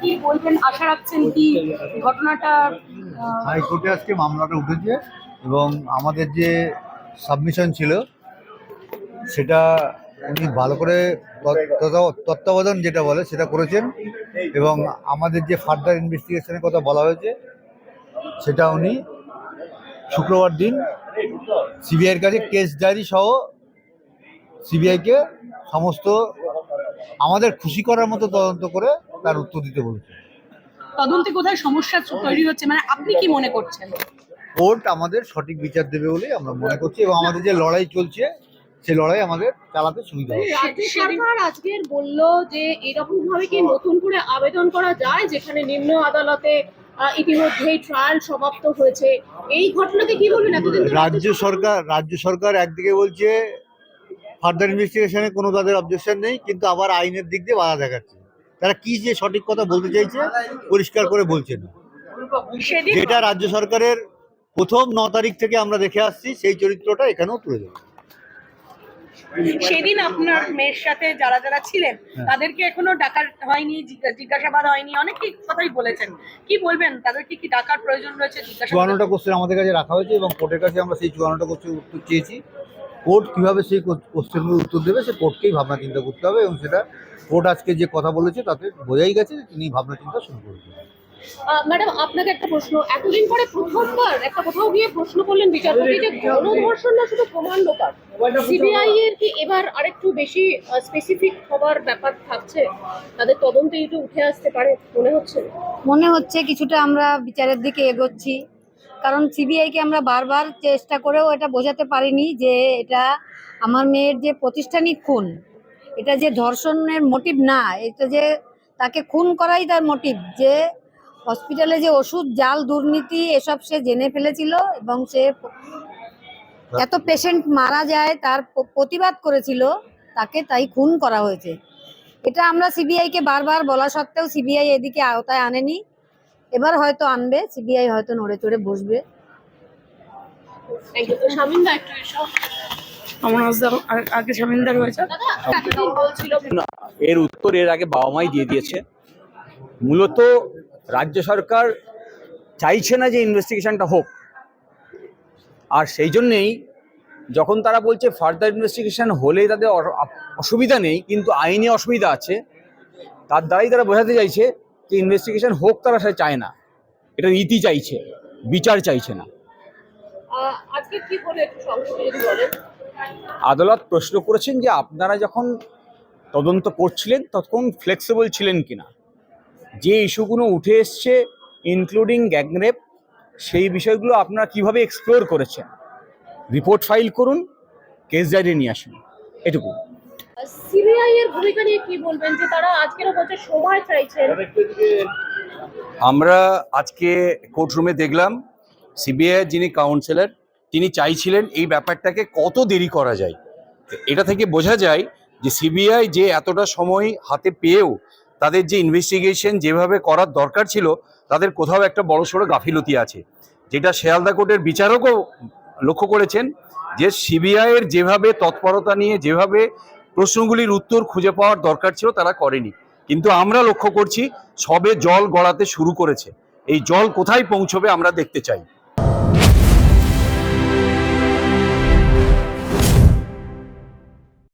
কি বলবেন? আশা রাখছেন কি ঘটনাটা হাইকোর্টে আজকে মামলাটা উঠেছে এবং আমাদের যে সাবমিশন ছিল, সেটা উনি ভালো করে তত্ত্ব- তত্ত্ব- তত্ত্বাবধান যেটা বলে সেটা করেছেন এবং আমাদের যে ফার্দার ইনভেস্টিগেশনের কথা বলা হয়েছে, সেটা উনি শুক্রবার দিন সিবিআইয়ের কাছে কেস ডায়েরি সহ সিবিআইকে সমস্ত আমাদের খুশি করার মতো তদন্ত করে তার উত্তর দিতে বলেছে। তদন্তে কোথায় সমস্যা তৈরি হচ্ছে? মানে আপনি কি মনে করছেন? কোর্ট আমাদের সঠিক বিচার দেবে বলে আমরা মনে করছি এবং আমাদের যে লড়াই চলছে সে লড়াই আমাদের চালাতে সুবিধা হবে। সরকার আজকের বলল যে এরকম ভাবে কি নতুন করে আবেদন করা যায় যেখানে নিম্ন আদালতে ইতিমধ্যেই ট্রায়াল সমাপ্ত হয়েছে? এই ঘটনাকে কি বলবেন রাজ্য সরকার রাজ্য সরকার একদিকে বলছে ফার্দার ইনভেস্টিগেশনে কোনো তাদের অবজেকশন নেই কিন্তু আবার আইনের দিক দিয়ে বাধা দেখাচ্ছে। তারা কি যে সঠিক কথা বলতে চাইছে পরিষ্কার করে বলছে না। যেটা রাজ্য সরকারের প্রথম ন তারিখ থেকে আমরা দেখে আসছি সেই চরিত্রটা এখানেও তুলে দেবে সেদিন আপনার মেয়ের সাথে যারা যারা ছিলেন হ্যাঁ। তাদেরকে এখনও ডাকার হয়নি জিজ্ঞা- জিজ্ঞাসাবাদ হয়নি অনেকেই কথাই বলেছেন। কি বলবেন? তাদেরকে কি ডাকার প্রয়োজন রয়েছে চুয়ান্নটা কোশ্চেন আমাদের কাছে রাখা হয়েছে এবং কোর্টের কাছে আমরা সেই চুয়ান্নটা কোশ্চেন উত্তর চেয়েছি। কোর্ট কীভাবে সেই কোশ্চেনগুলো উত্তর দেবে সে কোর্টকেই ভাবনা চিন্তা করতে হবে এবং সেটা কোর্ট আজকে যে কথা বলেছে তাতে বোঝাই গেছে যে তিনি ভাবনা চিন্তা শুরু করেছেন ম্যাডাম আপনাকে একটা প্রশ্ন। এতদিন পরে প্রথমবার একটা কোথাও গিয়ে প্রশ্ন করলেন বিচারপতি যে গণধর্ষণ না শুধু প্রমাণ লোপাট সিবিআই এর কি এবার আরেকটু বেশি স্পেসিফিক হবার ব্যাপার থাকছে? তাদের তদন্তে একটু উঠে আসতে পারে মনে হচ্ছে? মনে হচ্ছে কিছুটা আমরা বিচারের দিকে এগোচ্ছি। কারণ সিবিআইকে আমরা বারবার চেষ্টা করেও এটা বোঝাতে পারিনি যে এটা আমার মেয়ের যে প্রতিষ্ঠানিক খুন, এটা যে ধর্ষণের মোটিভ না, এটা যে তাকে খুন করাই তার মোটিভ যে হসপিটালে যে ওষুধ, জাল, দুর্নীতি এসব সে জেনে ফেলেছিল এবং সে এত পেশেন্ট মারা যায়, তার প্রতিবাদ করেছিল, তাকে তাই খুন করা হয়েছে। এটা আমরা সিবিআইকে বারবার বলা সত্ত্বেও সিবিআই এদিকে আওতায় আনেনি। এবার হয়তো আনবে সিবিআই হয়তো নড়ে চড়ে বসবে। আমার আগে স্বামীন্দার হয়েছে। এর উত্তর এর আগে বাবা মাই দিয়ে দিয়েছে। মূলত রাজ্য সরকার চাইছে না যে ইনভেস্টিগেশনটা হোক। আর সেই জন্যেই যখন তারা বলছে ফার্দার ইনভেস্টিগেশন হলে তাদের অসুবিধা নেই কিন্তু আইনে অসুবিধা আছে তার দ্বারাই তারা বোঝাতে চাইছে যে ইনভেস্টিগেশন হোক তারা সেটা চায় না। এটা রীতি চাইছে বিচার চাইছে না। আদালত প্রশ্ন করেছেন যে আপনারা যখন তদন্ত করছিলেন তখন ফ্লেক্সিবল ছিলেন কিনা? যে ইস্যুগুলো উঠে এসছে ইনক্লুডিং গ্যাংরেপ সেই বিষয়গুলো আপনারা কীভাবে এক্সপ্লোর করেছেন? রিপোর্ট ফাইল করুন কেস ডায়েরি নিয়ে আসুন। এটুকু। সিবিআই এর ভূমিকা নিয়ে কি বলবেন যে তারা আজকেরও বলছে সময় চাইছেন? আমরা আজকে কোর্টরুমে দেখলাম সিবিআই যিনি কাউন্সিলর তিনি চাইছিলেন এই ব্যাপারটাকে কত দেরি করা যায়। এটা থেকে বোঝা যায় যে সিবিআই যে এতটা সময় হাতে পেয়েও তাদের যে ইনভেস্টিগেশন যেভাবে করার দরকার ছিল তাদের কোথাও একটা বড়সড় গাফিলতি আছে। যেটা শেয়ালদা কোর্টের বিচারকও লক্ষ্য করেছেন যে সিবিআইয়ের যেভাবে তৎপরতা নিয়ে যেভাবে প্রশ্নগুলির উত্তর খুঁজে পাওয়ার দরকার ছিল, তারা করেনি। কিন্তু আমরা লক্ষ্য করছি, সবে জল গড়াতে শুরু করেছে। এই জল কোথায় পৌঁছবে আমরা দেখতে চাই।